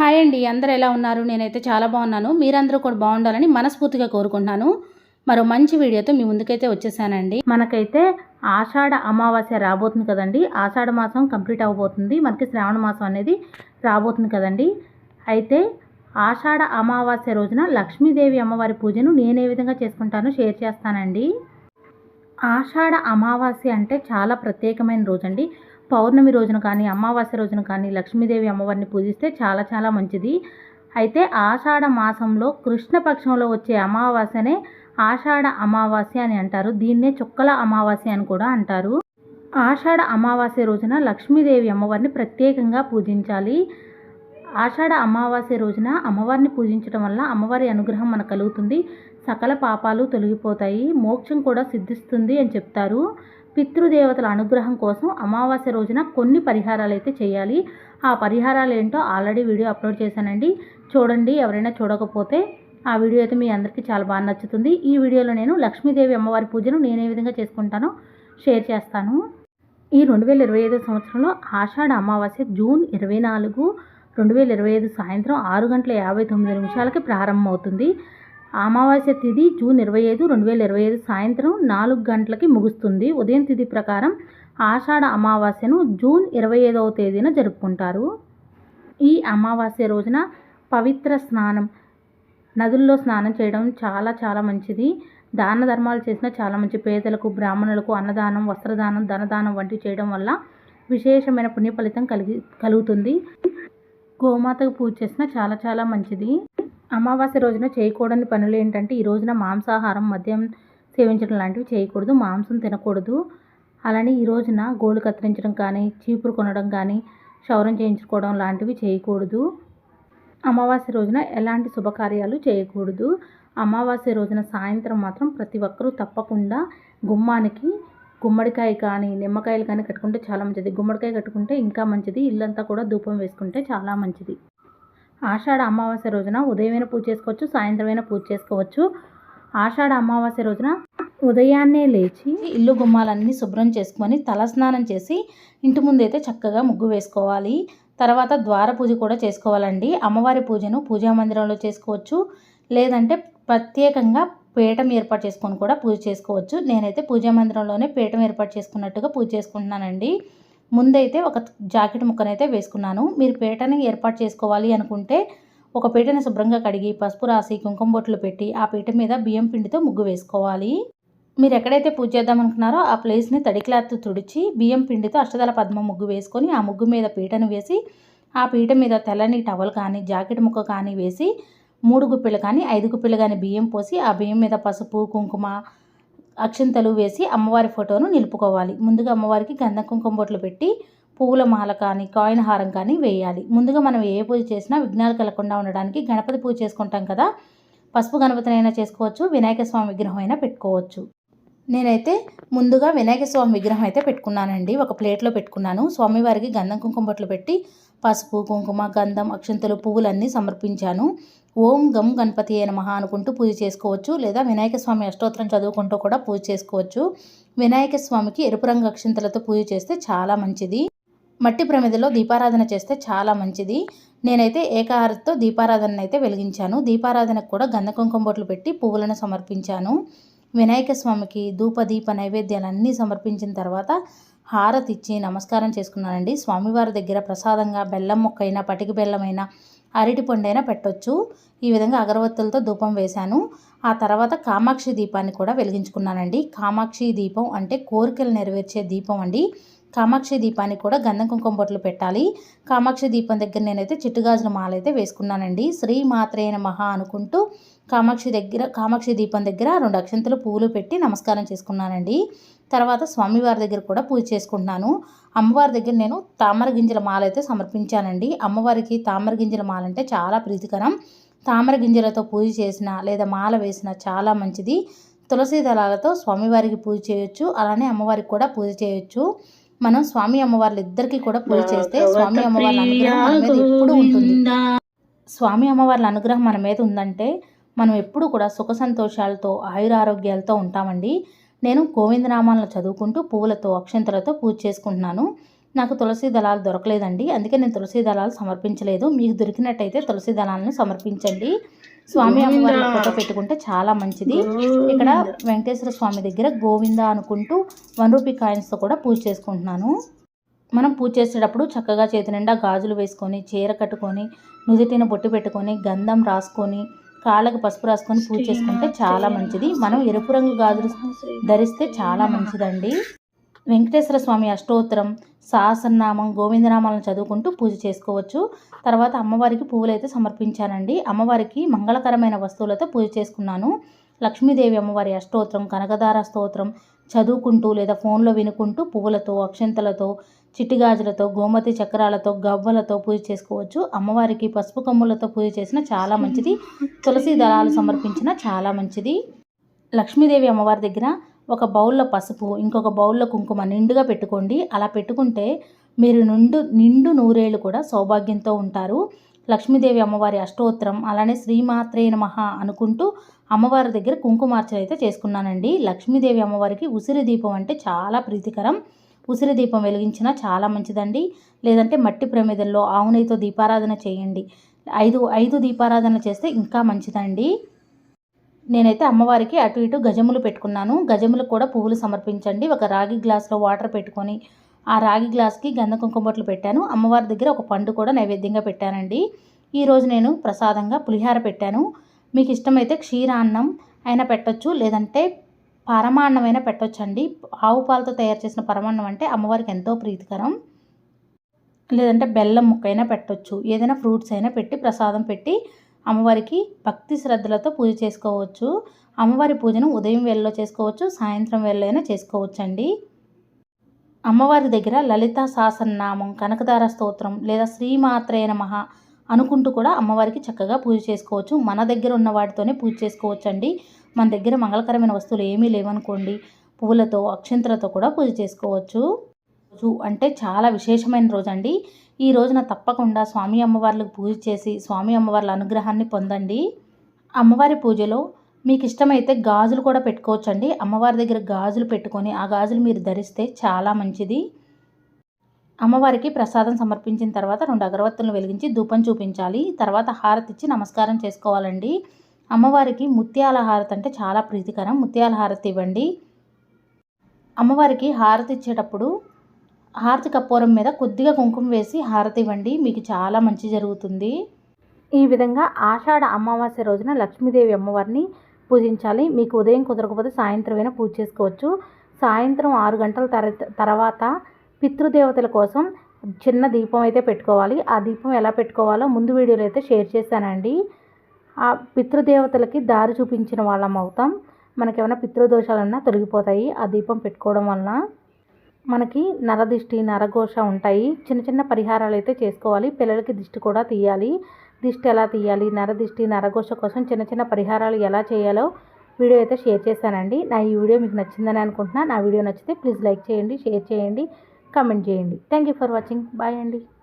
Hi అండి అందరూ ఎలా ఉన్నారు? నేనైతే చాలా బాగున్నాను. మీరందరూ కూడా బాగుండాలని మనస్ఫూర్తిగా కోరుకుంటున్నాను. మరో మంచి వీడియోతో మీ ముందుకైతే వచ్చేసానండి. మనకైతే ఆషాఢ అమావాస్య రాబోతుంది కదండి. ఆషాఢ మాసం కంప్లీట్ అవ్వబోతుంది మనకి శ్రావణ మాసం అనేది రాబోతుంది కదండి. అయితే ఆషాఢ అమావాస్య రోజున లక్ష్మీదేవి అమ్మవారి పూజను నేను ఏ విధంగా చేసుకుంటానో షేర్ చేస్తానండి. ఆషాఢ అమావాస్య అంటే చాలా ప్రత్యేకమైన రోజు అండి పౌర్ణమి రోజున కానీ అమావాస్య రోజున కానీ లక్ష్మీదేవి అమ్మవారిని పూజిస్తే చాలా చాలా మంచిది. అయితే ఆషాఢ మాసంలో కృష్ణపక్షంలో వచ్చే అమావాస్యనే ఆషాఢ అమావాస్య అని అంటారు. దీన్నే చుక్కల అమావాస్య అని కూడా అంటారు. ఆషాఢ అమావాస్య రోజున లక్ష్మీదేవి అమ్మవారిని ప్రత్యేకంగా పూజించాలి. ఆషాఢ అమావాస్య రోజున అమ్మవారిని పూజించడం వల్ల అమ్మవారి అనుగ్రహం మనకు కలుగుతుంది. సకల పాపాలు తొలగిపోతాయి. మోక్షం కూడా సిద్ధిస్తుంది అని చెప్తారు. పితృదేవతల అనుగ్రహం కోసం అమావాస్య రోజున కొన్ని పరిహారాలు అయితే చేయాలి. ఆ పరిహారాలు ఏంటో ఆల్రెడీ వీడియో అప్లోడ్ చేశానండి. చూడండి ఎవరైనా చూడకపోతే ఆ వీడియో అయితే మీ అందరికీ చాలా బాగా నచ్చుతుంది. ఈ వీడియోలో నేను లక్ష్మీదేవి అమ్మవారి పూజను నేను ఏ విధంగా చేసుకుంటానో షేర్ చేస్తాను. ఈ రెండు వేల ఇరవై ఐదో సంవత్సరంలో ఆషాఢ అమావాస్య జూన్ ఇరవై నాలుగు రెండు వేల ఇరవై ఐదు సాయంత్రం ఆరు గంటల యాభై తొమ్మిది నిమిషాలకి ప్రారంభమవుతుంది. అమావాస్య తిథి జూన్ ఇరవై ఐదు రెండు వేల ఇరవై ఐదు సాయంత్రం నాలుగు గంటలకి ముగుస్తుంది. ఉదయం తిథి ప్రకారం ఆషాఢ అమావాస్యను జూన్ ఇరవై ఐదవ తేదీన జరుపుకుంటారు. ఈ అమావాస్య రోజున పవిత్ర స్నానం నదుల్లో స్నానం చేయడం చాలా చాలా మంచిది. దాన ధర్మాలు చేసిన చాలా మంచి పేదలకు బ్రాహ్మణులకు అన్నదానం వస్త్రదానం ధనదానం వంటివి చేయడం వల్ల విశేషమైన పుణ్య ఫలితం కలిగి కలుగుతుంది. గోమాతకు పూజ చేసిన చాలా చాలా మంచిది. అమావాస్య రోజున చేయకూడని పనులు ఏంటంటే ఈ రోజున మాంసాహారం మద్యం సేవించడం లాంటివి చేయకూడదు మాంసం తినకూడదు. అలానే ఈ రోజున గోళ్ళు కత్తిరించడం కానీ చీపురు కొనడం కానీ క్షౌరం చేయించుకోవడం లాంటివి చేయకూడదు. అమావాస్య రోజున ఎలాంటి శుభకార్యాలు చేయకూడదు. అమావాస్య రోజున సాయంత్రం మాత్రం ప్రతి ఒక్కరూ తప్పకుండా గుమ్మానికి గుమ్మడికాయ కానీ నిమ్మకాయలు కానీ కట్టుకుంటే చాలా మంచిది. గుమ్మడికాయ కట్టుకుంటే ఇంకా మంచిది. ఇల్లంతా కూడా ధూపం వేసుకుంటే చాలా మంచిది. ఆషాఢ అమావాస్య రోజున ఉదయమైనా పూజ చేసుకోవచ్చు సాయంత్రమైనా పూజ చేసుకోవచ్చు. ఆషాఢ అమావాస్య రోజున ఉదయాన్నే లేచి ఇల్లు గుమ్మాలన్నీ శుభ్రం చేసుకొని తలస్నానం చేసి ఇంటి ముందైతే చక్కగా ముగ్గు వేసుకోవాలి. తర్వాత ద్వార పూజ కూడా చేసుకోవాలండి. అమ్మవారి పూజను పూజా మందిరంలో చేసుకోవచ్చు. లేదంటే ప్రత్యేకంగా పీఠం ఏర్పాటు చేసుకొని కూడా పూజ చేసుకోవచ్చు. నేనైతే పూజా మందిరంలోనే పీఠం ఏర్పాటు చేసుకున్నట్టుగా పూజ చేసుకుంటున్నానండి. ముందైతే ఒక జాకెట్ ముక్కనైతే వేసుకున్నాను. మీరు పీటని ఏర్పాటు చేసుకోవాలి అనుకుంటే ఒక పీటని శుభ్రంగా కడిగి పసుపు రాసి కుంకుమ బొట్లు పెట్టి ఆ పీట మీద బియ్యం పిండితో ముగ్గు వేసుకోవాలి. మీరు ఎక్కడైతే పూజ చేద్దాం అనుకున్నారో ఆ ప్లేస్ని తడి క్లాత్ తుడిచి బియ్యం పిండితో అష్టదళ పద్మ ముగ్గు వేసుకొని ఆ ముగ్గు మీద పీటను వేసి ఆ పీట మీద తెల్లని టవల్ కానీ జాకెట్ ముక్క కానీ వేసి మూడు గుప్పెలు కానీ ఐదు గుప్పెలు కానీ బియ్యం పోసి ఆ బియ్యం మీద పసుపు కుంకుమ అక్షింతలు వేసి అమ్మవారి ఫోటోను నిలుపుకోవాలి. ముందుగా అమ్మవారికి గంధం కుంకుమ బొట్లు పెట్టి పువ్వుల మాల కానీ కాయిన్ హారం కానీ వేయాలి. ముందుగా మనం ఏ పూజ చేసినా విఘ్నాలు కలగకుండా ఉండడానికి గణపతి పూజ చేసుకుంటాం కదా. పసుపు గణపతినైనా చేసుకోవచ్చు వినాయక స్వామి విగ్రహం అయినా పెట్టుకోవచ్చు. నేనైతే ముందుగా వినాయక స్వామి విగ్రహం అయితే పెట్టుకున్నానండి. ఒక ప్లేట్లో పెట్టుకున్నాను. స్వామివారికి గంధం కుంకుమ బొట్లు పెట్టి పసుపు కుంకుమ గంధం అక్షంతలు పువ్వులన్నీ సమర్పించాను. ఓం గం గణపతి అయిన మహా అనుకుంటూ పూజ చేసుకోవచ్చు. లేదా వినాయక స్వామి అష్టోత్తరం చదువుకుంటూ కూడా పూజ చేసుకోవచ్చు. వినాయక స్వామికి ఎరుపు రంగు అక్షింతలతో పూజ చేస్తే చాలా మంచిది. మట్టి ప్రమిదలో దీపారాధన చేస్తే చాలా మంచిది. నేనైతే ఏకాహారతో దీపారాధన అయితే వెలిగించాను. దీపారాధనకు కూడా గంధ కుంకుమ బొట్లు పెట్టి పువ్వులను సమర్పించాను. వినాయక స్వామికి ధూప దీప నైవేద్యాలన్నీ సమర్పించిన తర్వాత హారతి ఇచ్చి నమస్కారం చేసుకున్నానండి. స్వామివారి దగ్గర ప్రసాదంగా బెల్లం మొక్కైనా పటికి బెల్లమైనా అరటి పండైనా పెట్టొచ్చు. ఈ విధంగా అగరవత్తులతో ధూపం వేశాను. ఆ తర్వాత కామాక్షి దీపాన్ని కూడా వెలిగించుకున్నానండి. కామాక్షి దీపం అంటే కోరికలు నెరవేర్చే దీపం అండి. కామాక్షి దీపాన్ని కూడా గంధం కుంకుమ బొట్లు పెట్టాలి. కామాక్షి దీపం దగ్గర నేనైతే చిట్టుగాజుల మాల అయితే వేసుకున్నానండి. శ్రీ మాత్రేన మహా అనుకుంటూ కామాక్షి దగ్గర కామాక్షి దీపం దగ్గర రెండు అక్షంతలు పువ్వులు పెట్టి నమస్కారం చేసుకున్నానండి. తర్వాత స్వామివారి దగ్గర కూడా పూజ చేసుకుంటున్నాను. అమ్మవారి దగ్గర నేను తామర గింజల మాల అయితే సమర్పించానండి. అమ్మవారికి తామర గింజల మాల అంటే చాలా ప్రీతికరం. తామర గింజలతో పూజ చేసిన లేదా మాల వేసిన చాలా మంచిది. తులసి దళాలతో స్వామివారికి పూజ చేయొచ్చు. అలానే అమ్మవారికి కూడా పూజ చేయొచ్చు. మనం స్వామి అమ్మవార్లు ఇద్దరికి కూడా పూజ చేస్తే స్వామి అమ్మవార్ల అనుగ్రహం మన మీద ఎప్పుడు ఉంటుంది. స్వామి అమ్మవార్ల అనుగ్రహం మన మీద ఉందంటే మనం ఎప్పుడు కూడా సుఖ సంతోషాలతో ఆయురారోగ్యాలతో ఉంటామండి. నేను గోవిందనామాలను చదువుకుంటూ పువ్వులతో అక్షంతలతో పూజ చేసుకుంటున్నాను. నాకు తులసి దళాలు దొరకలేదండి. అందుకే నేను తులసి దళాలు సమర్పించలేదు. మీకు దొరికినట్టయితే తులసి దళాలను సమర్పించండి. స్వామి అమ్మవారి ఫోటో పెట్టుకుంటే చాలా మంచిది. ఇక్కడ వెంకటేశ్వర స్వామి దగ్గర గోవింద అనుకుంటూ వన్ రూపీ కాయిన్స్తో కూడా పూజ చేసుకుంటున్నాను. మనం పూజ చేసేటప్పుడు చక్కగా చేతి నిండా గాజులు వేసుకొని చీర కట్టుకొని నుదిటిన బొట్టు పెట్టుకొని గంధం రాసుకొని కాళ్ళకు పసుపు రాసుకొని పూజ చేసుకుంటే చాలా మంచిది. మనం ఎరుపు రంగు గాజులు ధరిస్తే చాలా మంచిదండి. వెంకటేశ్వర స్వామి అష్టోత్తరం సహస్రనామం గోవిందనామాలను చదువుకుంటూ పూజ చేసుకోవచ్చు. తర్వాత అమ్మవారికి పువ్వులు అయితే సమర్పించానండి. అమ్మవారికి మంగళకరమైన వస్తువులతో పూజ చేసుకున్నాను. లక్ష్మీదేవి అమ్మవారి అష్టోత్తరం కనకదార స్తోత్రం చదువుకుంటూ లేదా ఫోన్లో వినుకుంటూ పువ్వులతో అక్షంతలతో చిట్టిగాజులతో గోమతి చక్రాలతో గవ్వలతో పూజ చేసుకోవచ్చు. అమ్మవారికి పసుపు కొమ్ములతో పూజ చేసిన చాలా మంచిది. తులసి దళాలు సమర్పించిన చాలా మంచిది. లక్ష్మీదేవి అమ్మవారి దగ్గర ఒక బౌల్లో పసుపు ఇంకొక బౌల్లో కుంకుమ నిండుగా పెట్టుకోండి. అలా పెట్టుకుంటే మీరు నిండు నిండు నూరేళ్ళు కూడా సౌభాగ్యంతో ఉంటారు. లక్ష్మీదేవి అమ్మవారి అష్టోత్తరం అలానే శ్రీమాత్రే నమః అనుకుంటూ అమ్మవారి దగ్గర కుంకుమార్చన అయితే చేసుకున్నానండి. లక్ష్మీదేవి అమ్మవారికి ఉసిరి దీపం అంటే చాలా ప్రీతికరం. ఉసిరి దీపం వెలిగించినా చాలా మంచిదండి. లేదంటే మట్టి ప్రమిదల్లో ఆవునైతో దీపారాధన చేయండి. ఐదు ఐదు దీపారాధన చేస్తే ఇంకా మంచిదండి. నేనైతే అమ్మవారికి అటు ఇటు గజములు పెట్టుకున్నాను. గజములకు కూడా పువ్వులు సమర్పించండి. ఒక రాగి గ్లాస్లో వాటర్ పెట్టుకొని ఆ రాగి గ్లాస్కి గంధ కుంకుమ బొట్లు పెట్టాను. అమ్మవారి దగ్గర ఒక పండు కూడా నైవేద్యంగా పెట్టానండి. ఈరోజు నేను ప్రసాదంగా పులిహార పెట్టాను. మీకు ఇష్టమైతే క్షీరాన్నం అయినా పెట్టొచ్చు. లేదంటే పరమాన్నమైనా పెట్టొచ్చండి. ఆవు పాలతో తయారు చేసిన పరమాన్నం అంటే అమ్మవారికి ఎంతో ప్రీతికరం. లేదంటే బెల్లం ముక్కైనా పెట్టొచ్చు. ఏదైనా ఫ్రూట్స్ అయినా పెట్టి ప్రసాదం పెట్టి అమ్మవారికి భక్తి శ్రద్ధలతో పూజ చేసుకోవచ్చు. అమ్మవారి పూజను ఉదయం వేళలో చేసుకోవచ్చు సాయంత్రం వేళలో అయినా చేసుకోవచ్చండి. అమ్మవారి దగ్గర లలిత సహస్రనామం కనకదార స్తోత్రం లేదా శ్రీమాత్రే మహా అనుకుంటూ కూడా అమ్మవారికి చక్కగా పూజ చేసుకోవచ్చు. మన దగ్గర ఉన్న వాటితోనే పూజ చేసుకోవచ్చండి. మన దగ్గర మంగళకరమైన వస్తువులు ఏమీ లేవనుకోండి. పువ్వులతో అక్షంతలతో కూడా పూజ చేసుకోవచ్చు. రోజు అంటే చాలా విశేషమైన రోజు అండి ఈ రోజున తప్పకుండా స్వామి అమ్మవార్లకు పూజ చేసి స్వామి అమ్మవార్ల అనుగ్రహాన్ని పొందండి. అమ్మవారి పూజలో మీకు ఇష్టమైతే గాజులు కూడా పెట్టుకోవచ్చండి. అమ్మవారి దగ్గర గాజులు పెట్టుకొని ఆ గాజులు మీరు ధరిస్తే చాలా మంచిది. అమ్మవారికి ప్రసాదం సమర్పించిన తర్వాత రెండు అగరవత్తులను వెలిగించి ధూపం చూపించాలి. తర్వాత హారతి ఇచ్చి నమస్కారం చేసుకోవాలండి. అమ్మవారికి ముత్యాల హారతి అంటే చాలా ప్రీతికరం. ముత్యాల హారతి ఇవ్వండి. అమ్మవారికి హారతి ఇచ్చేటప్పుడు హారతి కప్పూరం మీద కొద్దిగా కుంకుమ వేసి హారతి ఇవ్వండి. మీకు చాలా మంచి జరుగుతుంది. ఈ విధంగా ఆషాఢ అమావాస్య రోజున లక్ష్మీదేవి అమ్మవారిని పూజించాలి. మీకు ఉదయం కుదరకపోతే సాయంత్రమైనా పూజ చేసుకోవచ్చు. సాయంత్రం ఆరు గంటల తర్వాత పితృదేవతల కోసం చిన్న దీపం అయితే పెట్టుకోవాలి. ఆ దీపం ఎలా పెట్టుకోవాలో ముందు వీడియోలో అయితే షేర్ చేశానండి. ఆ పితృదేవతలకి దారి చూపించిన వాళ్ళం అవుతాం. మనకేమైనా పితృదోషాలన్నా తొలగిపోతాయి. ఆ దీపం పెట్టుకోవడం వలన మనకి నరదిష్టి నరఘోష ఉంటాయి. చిన్న చిన్న పరిహారాలు అయితే చేసుకోవాలి. పిల్లలకి దిష్టి కూడా తీయాలి. దిష్టి ఎలా తీయాలి? నరదిష్టి నరఘోష కోసం చిన్న చిన్న పరిహారాలు ఎలా చేయాలో వీడియో అయితే షేర్ చేశానండి. నా ఈ వీడియో మీకు నచ్చిందని అనుకుంటున్నా. నా వీడియో నచ్చితే ప్లీజ్ లైక్ చేయండి షేర్ చేయండి కమెంట్ చేయండి. Thank you for watching. Bye అండి.